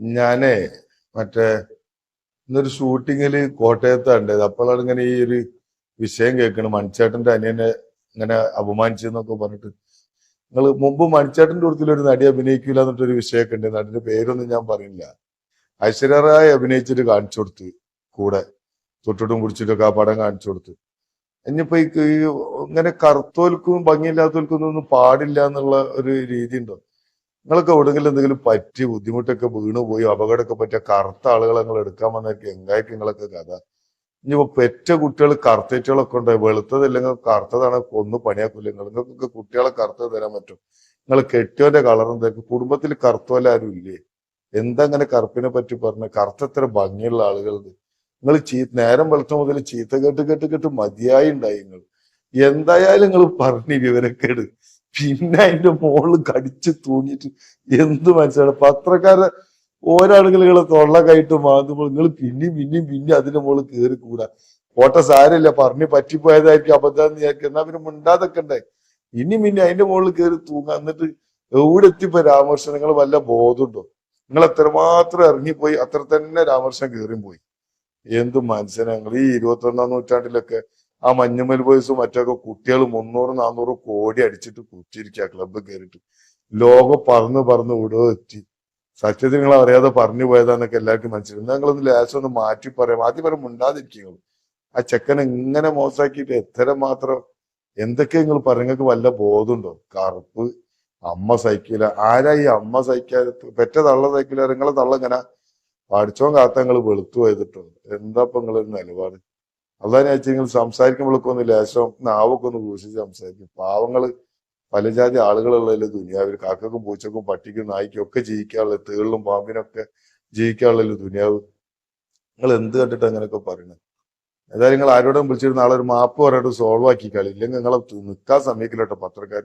ഞാനേ മറ്റേ ഇന്നൊരു ഷൂട്ടിങ്ങിൽ കോട്ടയത്താണ് അപ്പോഴാണ് ഇങ്ങനെ ഈ ഒരു വിഷയം കേൾക്കണം മണിച്ചേട്ടന്റെ അനിയനെ ഇങ്ങനെ അപമാനിച്ചെന്നൊക്കെ പറഞ്ഞിട്ട്. നിങ്ങൾ മുമ്പ് മണിച്ചേട്ടന്റെ കൂട്ടത്തിൽ ഒരു നടി അഭിനയിക്കില്ല എന്നിട്ടൊരു വിഷയമൊക്കെ ഉണ്ട്. നടിന്റെ പേരൊന്നും ഞാൻ പറയില്ല ഐശ്വര്യറായി അഭിനയിച്ചിട്ട് കാണിച്ചു കൊടുത്ത് കൂടെ. തൊട്ടിട്ടും കുടിച്ചിട്ടൊക്കെ ആ പടം കാണിച്ചു കൊടുത്ത്. ഇനിയിപ്പോ ഈ ഇങ്ങനെ കറുത്തോൽക്കും ഭംഗിയില്ലാത്തോൽക്കും ഒന്നും പാടില്ല എന്നുള്ള ഒരു രീതി ഉണ്ടോ? നിങ്ങളൊക്കെ എവിടെങ്കിലും എന്തെങ്കിലും പറ്റി ബുദ്ധിമുട്ടൊക്കെ വീണു പോയി അപകടമൊക്കെ പറ്റിയ കറുത്ത ആളുകളെ നിങ്ങൾ എടുക്കാൻ വന്നേക്ക് എങ്കായ്ക്ക് നിങ്ങളൊക്കെ കഥ. ഇനിയിപ്പോ പെറ്റ കുട്ടികൾ കറുത്തേറ്റുകളൊക്കെ ഉണ്ട്? വെളുത്തതില്ലെങ്കിൽ കറുത്തതാണ് കൊന്നു പണിയാക്കൂല. നിങ്ങൾ നിങ്ങൾക്കൊക്കെ കുട്ടികളെ കറുത്തത് തരാൻ പറ്റും. നിങ്ങൾ കെട്ടിയോന്റെ കളർ എന്തായിരിക്കും? കുടുംബത്തിൽ കറുത്തോല ആരും ഇല്ലേ? എന്താ അങ്ങനെ കറുപ്പിനെ പറ്റി പറഞ്ഞ കറുത്ത എത്ര ഭംഗിയുള്ള ആളുകളുണ്ട്. നിങ്ങൾ ചീ നേരം വെളുത്ത മുതൽ ചീത്ത കേട്ട് കേട്ട് കേട്ട് മതിയായി ഉണ്ടായി നിങ്ങൾ. എന്തായാലും നിങ്ങൾ പറഞ്ഞു വിവരക്കേട് പിന്നെ അതിന്റെ മോൾ കടിച്ച് തൂങ്ങിയിട്ട് എന്ത് മനസ്സിലാണ് പത്രക്കാരെ ഓരാളുകളെ തൊള്ള കയിട്ട് മാന്തുമ്പോൾ നിങ്ങൾ പിന്നെയും പിന്നെയും പിന്നെ അതിന്റെ മോൾ കേറി കൂടാ. കോട്ട സാരമില്ല പറഞ്ഞു പറ്റിപ്പോയതായിരിക്കും അബദ്ധം വിചാരിക്കും. എന്നാ പിന്നെ മിണ്ടാതൊക്കെ ഇനി പിന്നെ അതിന്റെ മുകളിൽ കയറി തൂങ്ങാ. എന്നിട്ട് എവിടെ എത്തിപ്പോ രാമകൃഷ്ണൻ? നിങ്ങൾ വല്ല ബോധമുണ്ടോ നിങ്ങൾ എത്രമാത്രം ഇറങ്ങിപ്പോയി അത്ര തന്നെ രാമകൃഷ്ണൻ കയറിയും പോയി. എന്ത് നിങ്ങൾ ഈ ഇരുപത്തി ഒന്നാം നൂറ്റാണ്ടിലൊക്കെ ആ മഞ്ഞുമൽ ബോയ്സും മറ്റൊക്കെ കുട്ടികൾ മുന്നൂറ് നാന്നൂറ് കോടി അടിച്ചിട്ട് കുറ്റിരിക്കുക ക്ലബ്ബ് കയറിയിട്ട് ലോകം പറന്ന് പറന്ന് ഇവിടെ എത്തി സത്യത്തിൽ നിങ്ങൾ അറിയാതെ പറഞ്ഞു പോയതാന്നൊക്കെ എല്ലാവർക്കും മനസ്സിലായി. നിങ്ങളൊന്ന് ലാസ്റ്റ് ഒന്ന് മാറ്റി പറയാം. ആദ്യം പറയാൻ മുണ്ടാതിരിക്കുക ആ ചെക്കൻ ഇങ്ങനെ മോശമാക്കിയിട്ട് എത്ര മാത്രം എന്തൊക്കെ നിങ്ങൾ പറഞ്ഞങ്ങൾക്ക് വല്ല ബോധമുണ്ടോ? കറുപ്പ് അമ്മ സഹിക്കില്ല ആരാ ഈ അമ്മ സഹിക്കാ പെറ്റ തള്ള സഹിക്കില്ല നിങ്ങളെ തള്ള ഇങ്ങനെ പഠിച്ചോ കാത്ത നിങ്ങൾ വെളുത്തു പോയതിട്ടുണ്ട്. എന്താ ഇപ്പൊ നിങ്ങളൊരു നിലപാട്? ഞാൻ നിങ്ങൾ സംസാരിക്കുമ്പോഴൊക്കെ ഒന്ന് ലേശം നാവൊക്കെ ഒന്ന് ഘോഷിച്ച് സംസാരിക്കും. പാവങ്ങൾ പല ജാതി ആളുകളുള്ള ദുനിയാവിൽ കാക്കക്കും പൂച്ചക്കും പട്ടിക്കും നായ്ക്കും ഒക്കെ ജീവിക്കാനുള്ള തേളിലും പാമ്പിനൊക്കെ ജീവിക്കാനുള്ള ദുനിയാവ്. നിങ്ങൾ എന്ത് കണ്ടിട്ട് അങ്ങനെയൊക്കെ പറയുന്നത്? ഏതായാലും നിങ്ങൾ ആരോടും വിളിച്ചിരുന്ന ആളൊരു മാപ്പ് പറഞ്ഞിട്ട് സോൾവ് ആക്കി കളി ഇല്ലെങ്കിൽ നിങ്ങളെ നിൽക്കാൻ സമയക്കില്ല കേട്ടോ പത്രക്കാർ